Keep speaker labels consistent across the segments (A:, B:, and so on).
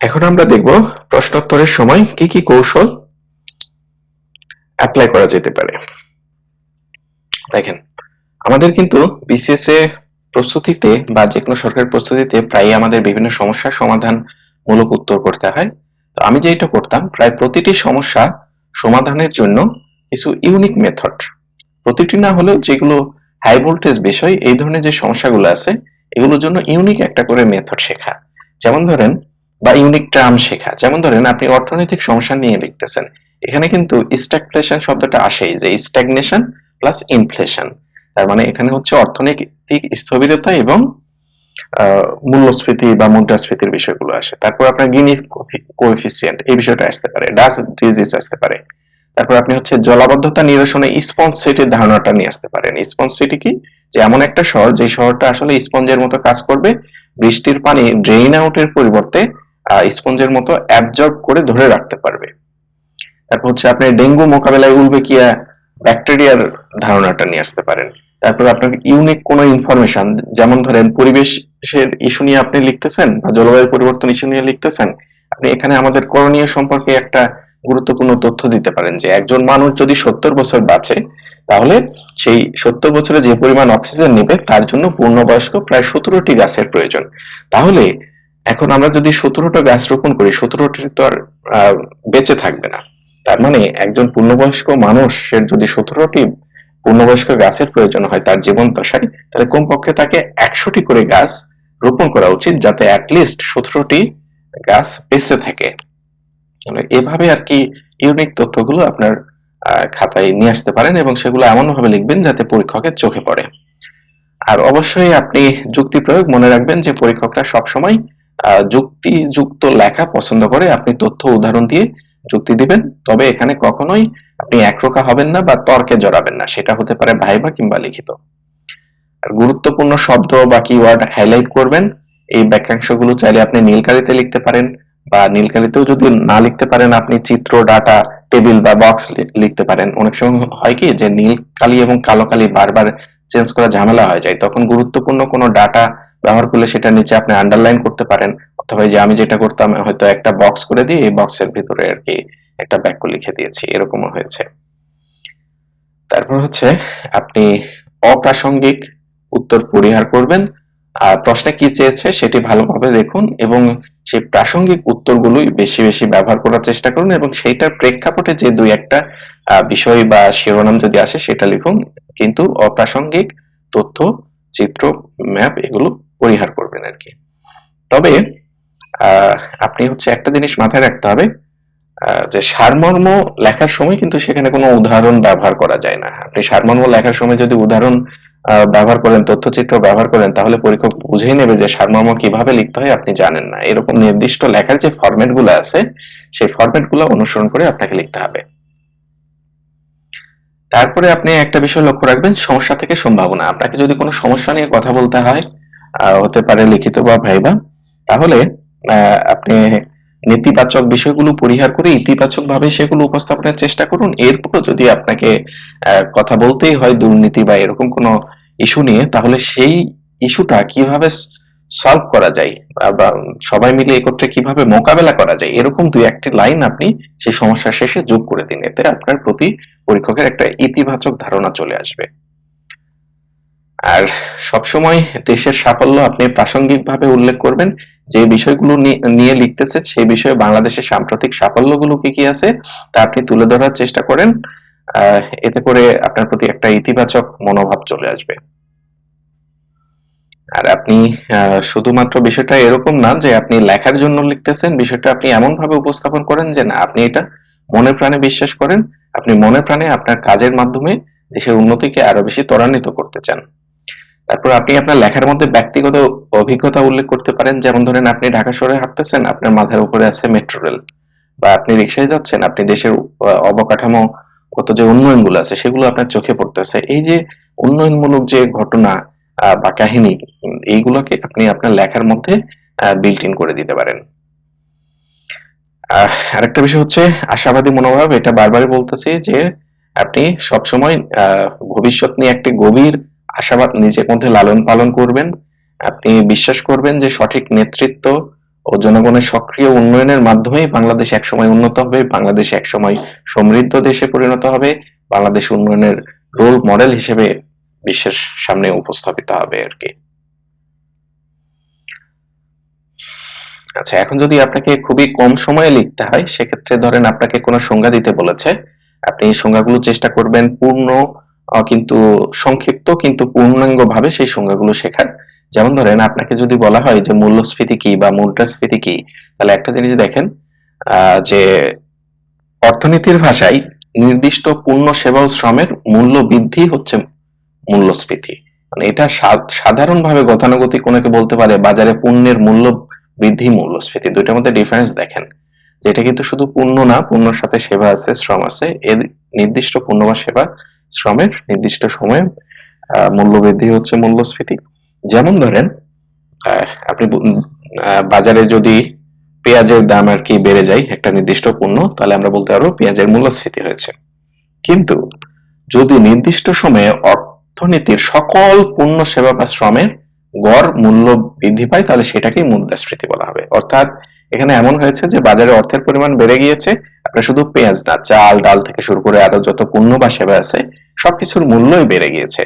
A: এখন আমরা দেখব প্রশ্নোত্তরের সময় কি কি কৌশল অ্যাপ্লাই করা যেতে পারে। দেখেন, আমাদের কিন্তু বিসিএস এ প্রস্তুতিতে বা যে কোনো সরকারি প্রস্তুতিতে প্রায় আমাদের বিভিন্ন সমস্যার সমাধান মূলক উত্তর করতে হয়। তো আমি যেটা করতাম, প্রায় প্রতিটি সমস্যা সমাধানের জন্য কিছু ইউনিক মেথড প্রতিটি না হলেও যেগুলো হাই ভোল্টেজ বিষয়, এই ধরনের যে সমস্যাগুলো আছে, এগুলোর জন্য ইউনিক একটা করে মেথড শেখা। যেমন ধরেন বা ইউনিক টার্ম শেখা। যেমন ধরেন আপনি অর্থনৈতিক সমস্যা নিয়ে লিখতেছেন। এখানে কিন্তু স্ট্যাগফ্লেশন শব্দটা আসেই যে স্ট্যাগনেশন প্লাস ইনফ্লেশন তার মানে এখানে হচ্ছে অর্থনৈতিক স্থবিরতা এবং মূল্যস্ফীতি বা মুদ্রাস্ফীতির বিষয়গুলো আসে। তারপর আপনার গিনি কোএফিসিয়েন্ট এই বিষয়টা আসতে পারে। ডাস ডিজিজ আসতে পারে। তারপর আপনি হচ্ছে জলাবদ্ধতা নিরসনে স্পঞ্জ সিটির ধারণাটা নিয়ে আসতে পারেন। স্পঞ্জ সিটি কি? যে এমন একটা শহর যে শহরটা আসলে স্পঞ্জের মতো কাজ করবে। বৃষ্টির পানি ড্রেইন আউটের পরিবর্তে স্পঞ্জের মতো অ্যাবজর্ব করে ধরে রাখতে পারবে। তারপর হচ্ছে আপনি ডেঙ্গু মোকাবেলায় উলবেকিয়া ব্যাকটেরিয়ার ধারণাটা নিয়ে আসতে পারেন। তারপর আপনার ইউনিক কোনো ইনফরমেশন যেমন ধরেন পরিবেশের ইস্যু নিয়ে আপনি লিখতেছেন বা জলবায়ু পরিবর্তন ইস্যু নিয়ে লিখতেছেন, আপনি এখানে আমাদের করণীয় সম্পর্কে একটা গুরুত্বপূর্ণ তথ্য দিতে পারেন যে একজন মানুষ যদি সত্তর বছর বাঁচে, তাহলে সেই সত্তর বছরে যে পরিমাণ অক্সিজেন নেবে, তার জন্য পূর্ণবয়স্ক প্রায় সতেরোটি গাছের প্রয়োজন। তাহলে এখন আমরা যদি সতেরোটা গাছ রোপণ করি, সতেরোটি তো আর বেঁচে থাকবে না। তার মানে একজন পূর্ণবয়স্ক মানুষের যদি সতেরোটি পূর্ণবয়স্ক গাছের প্রয়োজন হয় তার জীবন দশায়, তাহলে কমপক্ষে তাকে একশোটি করে গাছ রোপণ করা উচিত যাতে অ্যাটলিস্ট সতেরোটি গাছ বেঁচে থাকে। মানে এভাবে আর কি ইউনিক তথ্যগুলো আপনার খাতায় নিয়ে আসতে পারেন এবং সেগুলো এমন ভাবে লিখবেন যাতে পরীক্ষকের চোখে পড়ে। আর অবশ্যই আপনি যুক্তি প্রয়োগ মনে রাখবেন যে পরীক্ষকরা সবসময় যুক্তিযুক্ত লেখা পছন্দ করে, আপনি তথ্য উদাহরণ দিয়ে যুক্তি দিবেন। তবে এখানে কখনোই আপনি একরোখা হবেন না বা তর্কে জড়াবেন না, সেটা হতে পারে ভাইবা কিংবা লিখিত। আর গুরুত্বপূর্ণ শব্দ বা কিওয়ার্ড হাইলাইট করবেন। এই বাক্যাংশগুলো চাইলে আপনি নীলকালিতে লিখতে পারেন বা নীলকালিতেও যদি না লিখতে পারেন, আপনি চিত্র, ডাটা, টেবিল বা বক্স লিখতে পারেন। অনেক সময় হয় কি যে নীল কালি এবং কালো কালি বারবার চেঞ্জ করা ঝামেলা হয়ে যায়, তখন গুরুত্বপূর্ণ কোনো ডাটা ব্যবহার করলে সেটা নিচে আপনি আন্ডারলাইন করতে পারেন, অথবা যে আমি যেটা করতাম, হয়তো একটা বক্স করে দিয়ে এই বক্সের ভিতরে আর কি একটা বাক্য লিখে দিয়েছি, এরকমও হয়েছে। তারপর হচ্ছে আপনি অপ্রাসঙ্গিক উত্তর পরিহার করবেন। আর প্রশ্নে কি চেয়েছে সেটি ভালোভাবে দেখুন এবং সেই প্রাসঙ্গিক উত্তরগুলোই বেশি বেশি ব্যবহার করার চেষ্টা করুন এবং সেইটার প্রেক্ষাপটে যে দুই একটা বিষয় বা শিরোনাম যদি আসে সেটা লিখুন। কিন্তু অপ্রাসঙ্গিক তথ্য, চিত্র ম্যাপ এগুলো পরিহার করবেন আর কি। তবে আপনি হচ্ছে একটা জিনিস মাথায় রাখতে হবে যে সারমর্ম লেখার সময় কিন্তু সেখানে কোনো উদাহরণ ব্যবহার করা যায় না। আপনি সারমর্ম লেখার সময় যদি উদাহরণ ব্যবহার করেন, তথ্যচিত্র ব্যবহার করেন, তাহলে পরীক্ষক বুঝেই নেবে যে সারমর্ম কীভাবে লিখতে হয়, আপনি জানেন না। এরকম নির্দিষ্ট লেখার যে ফরম্যাটগুলো আছে, সেই ফরম্যাটগুলো অনুসরণ করে আপনাকে লিখতে হবে। তারপরে আপনি একটা বিষয় লক্ষ্য রাখবেন, সমস্যা থেকে সম্ভাবনা। আপনাকে যদি কোনো সমস্যা নিয়ে কথা বলতে হয় হতে পারে লিখিত বা ভাইবা। তাহলে আপনি নেতিবাচক বিষয়গুলো পরিহার করে ইতিবাচক ভাবে সেগুলো উপস্থাপনের চেষ্টা করুন। এরপরও যদি আপনাকে কথা বলতেই হয় দুর্নীতি বা এরকম কোনো ইস্যু নিয়ে, তাহলে সেই ইস্যুটা কীভাবে সলভ করা যায় বা- সবাই মিলে একত্রে কীভাবে মোকাবেলা করা যায়, এরকম দুই একটি লাইন আপনি সেই সমস্যার শেষে যোগ করে দিন। এতে আপনার প্রতি পরীক্ষকের একটা ইতিবাচক ধারণা চলে আসবে। আর সবসময় দেশের সাফল্য আপনি প্রাসঙ্গিকভাবে উল্লেখ করবেন, যে বিষয়গুলো নিয়ে লিখতেছে, সেই বিষয়ে বাংলাদেশের সাম্প্রতিক সাফল্যগুলো কি কি আছে, তা আপনি তুলে ধরার চেষ্টা করেন এতে করে আপনার প্রতি একটা ইতিবাচক মনোভাব চলে আসবে। আর আপনি শুধুমাত্র বিষয়টা এরকম না, যে আপনি লেখার জন্য লিখতেছেন, বিষয়টা আপনি এমন ভাবে উপস্থাপন করেন যে না আপনি এটা মনে প্রাণে বিশ্বাস করেন, আপনি মনে প্রাণে আপনার কাজের মাধ্যমে দেশের উন্নতিকে আরও বেশি ত্বরান্বিত করতে চান। তারপর আপনি আপনার লেখার মধ্যে ব্যক্তিগত অভিজ্ঞতা উল্লেখ করতে পারেন। যেমন ধরেন, আপনি ঢাকা শহরে হাঁটতেছেন, আপনার মাথার উপরে আছে মেট্রো রেল বা আপনি রিক্সায় যাচ্ছেন, আপনি দেশের অবকাঠামো গত যে উন্নয়নগুলো আছে, সেগুলো আপনার চোখে পড়তেছে। এই যে উন্নয়নমূলক যে ঘটনা বা কাহিনী এইগুলোকে আপনি আপনার লেখার মধ্যে বিল্ট ইন করে দিতে পারেন। আরেকটা বিষয় হচ্ছে আশাবাদী মনোভাব। এটা বারবারই বলতেছি যে, আপনি সবসময় ভবিষ্যৎ নিয়ে একটি গভীর আশাবাদ নিজের মধ্যে লালন পালন করবেন। আপনি বিশ্বাস করবেন যে সঠিক নেতৃত্ব ও জনগণের সক্রিয় উন্নয়নের মাধ্যমেই বাংলাদেশ একসময় উন্নত হবে, বাংলাদেশ একসময় সমৃদ্ধ দেশে পরিণত হবে, বাংলাদেশ উন্নয়নের রোল মডেল হিসেবে বিশ্বের সামনে উপস্থাপিত হবে আর কি। আচ্ছা এখন যদি আপনাকে খুবই কম সময়ে লিখতে হয়, সেক্ষেত্রে ধরেন আপনাকে কোনো সংজ্ঞা দিতে বলেছে, আপনি এই সংজ্ঞাগুলো চেষ্টা করবেন পূর্ণ কিন্তু সংক্ষিপ্ত কিন্তু পূর্ণাঙ্গ ভাবে সেই সংজ্ঞাগুলো শেখার। যেমন ধরেন, আপনাকে যদি বলা হয় যে মূল্যস্ফীতি কি বা মুদ্রাস্ফীতি কি, তাহলে একটা জিনিস দেখেন যে অর্থনীতির ভাষায় নির্দিষ্ট পূর্ণ সেবা ও শ্রমের মূল্য বৃদ্ধি হচ্ছে মূল্যস্ফীতি। মানে এটা সাধারণভাবে গতানুগতিক অনেকে বলতে পারে, বাজারে পণ্যের মূল্য বৃদ্ধি, মূল্যস্ফীতি, দুইটার মধ্যে ডিফারেন্স দেখেন। যেটা কিন্তু শুধু পণ্য না পণ্যর সাথে সেবা আছে, শ্রম আছে, এর নির্দিষ্ট পূর্ণ বা সেবা শ্রমের নির্দিষ্ট সময়ে মূল্য বৃদ্ধি হচ্ছে মূল্যস্ফীতি। যেমন ধরেন আপনি বাজারে যদি পেঁয়াজের দাম আর কি বেড়ে যায় একটা নির্দিষ্ট পণ্য, তাহলে আমরা বলতে পারব পেঁয়াজের মূল্যস্ফীতি হয়েছে। কিন্তু যদি নির্দিষ্ট সময়ে অর্থনীতির সকল পণ্য সেবা বা শ্রমের গড় মূল্য বৃদ্ধি পায়, তাহলে সেটাকেই মুদ্রাস্ফীতি বলা হবে। অর্থাৎ এখানে এমন হয়েছে যে বাজারে অর্থের পরিমাণ বেড়ে গিয়েছে, আপনার শুধু পেঁয়াজ না চাল, ডাল থেকে শুরু করে আরও যত পণ্য বা সেবা আছে, সবকিছুর মূল্যই বেড়ে গিয়েছে।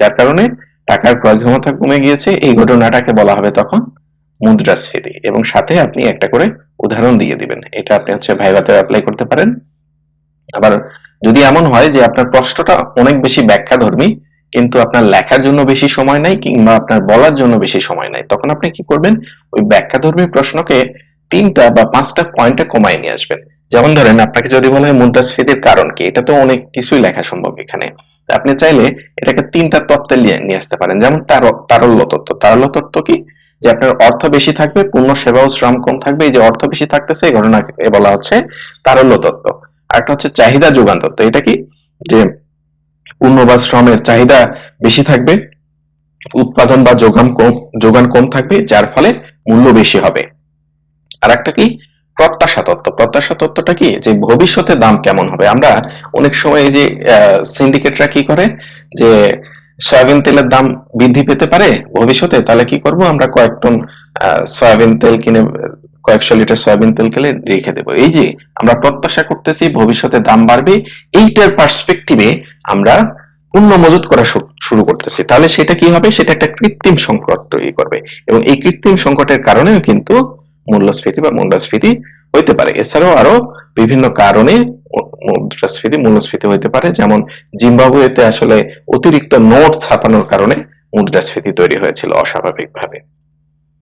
A: যার কারণে টাকার ক্রয় ক্ষমতা কমে গিয়েছে, এই ঘটনাটাকে বলা হবে তখন মুদ্রাস্ফীতি। এবং সাথে আপনি একটা করে উদাহরণ দিয়ে দিবেন। এটা আপনি হচ্ছে ভাইভাতে অ্যাপ্লাই করতে পারেন। আবার যদি এমন হয় যে আপনার প্রশ্নটা অনেক বেশি ব্যাখ্যাধর্মী কিন্তু আপনার লেখার জন্য বেশি সময় নাই কিংবা আপনার বলার জন্য বেশি সময় নাই। তখন আপনি কি করবেন? ওই ব্যাখ্যাধর্মী প্রশ্নকে তিনটা বা পাঁচটা পয়েন্টে কমায় নিয়ে আসবেন। যেমন ধরেন, আপনাকে যদি বলা হয় মুদ্রাস্ফীতির কারণ কি? এটা তো অনেক কিছুই লেখা সম্ভব এখানে। আপনি চাইলে এটাকে তিনটা তত্ত্বে নিয়ে আসতে পারেন। যেমন তার- তারল্য তত্ত্ব। তারল্য তত্ত্ব কি? যে আপনার অর্থ বেশি থাকবে, পূর্ণ সেবা ও শ্রম কম থাকবে। এই যে অর্থ বেশি থাকতেছে, এই ঘটনাকে বলা হচ্ছে তারল্য তত্ত্ব। আরেকটা হচ্ছে চাহিদা যোগান তত্ত্ব। এটা কি? যে পণ্য বা শ্রমের চাহিদা বেশি থাকবে, উৎপাদন বা যোগান কম যোগান কম থাকবে, যার ফলে মূল্য বেশি হবে। আর একটা কি? প্রত্যাশা তত্ত্ব। প্রত্যাশা তত্ত্বটা কি? যে ভবিষ্যতে দাম কেমন হবে? আমরা অনেক সময় যে সিন্ডিকেটরা কি করে? যে সয়াবিন তেলের দাম বৃদ্ধি পেতে পারে ভবিষ্যতে, তাহলে কি করব? আমরা কয়েক টন সয়াবিন তেল কিনে, কয়েকশো লিটার সয়াবিন তেল কিনে রেখে দেবো। এই যে আমরা প্রত্যাশা করতেছি ভবিষ্যতে দাম বাড়বে, এইটার পার্সপেক্টিভে আমরা পণ্য মজুত করা শুরু করতেছি। তাহলে সেটা কি হবে? সেটা একটা কৃত্রিম সংকট তৈরি করবে। এবং এই কৃত্রিম সংকটের কারণেও কিন্তু মূল্যস্ফীতি বা মুদ্রাস্ফীতি হইতে পারে। এছাড়াও আরও বিভিন্ন কারণে মুদ্রাস্ফীতি মূল্যস্ফীতি হইতে পারে। যেমন জিম্বাবুয়েতে আসলে অতিরিক্ত নোট ছাপানোর কারণে মুদ্রাস্ফীতি তৈরি হয়েছিল অস্বাভাবিকভাবে।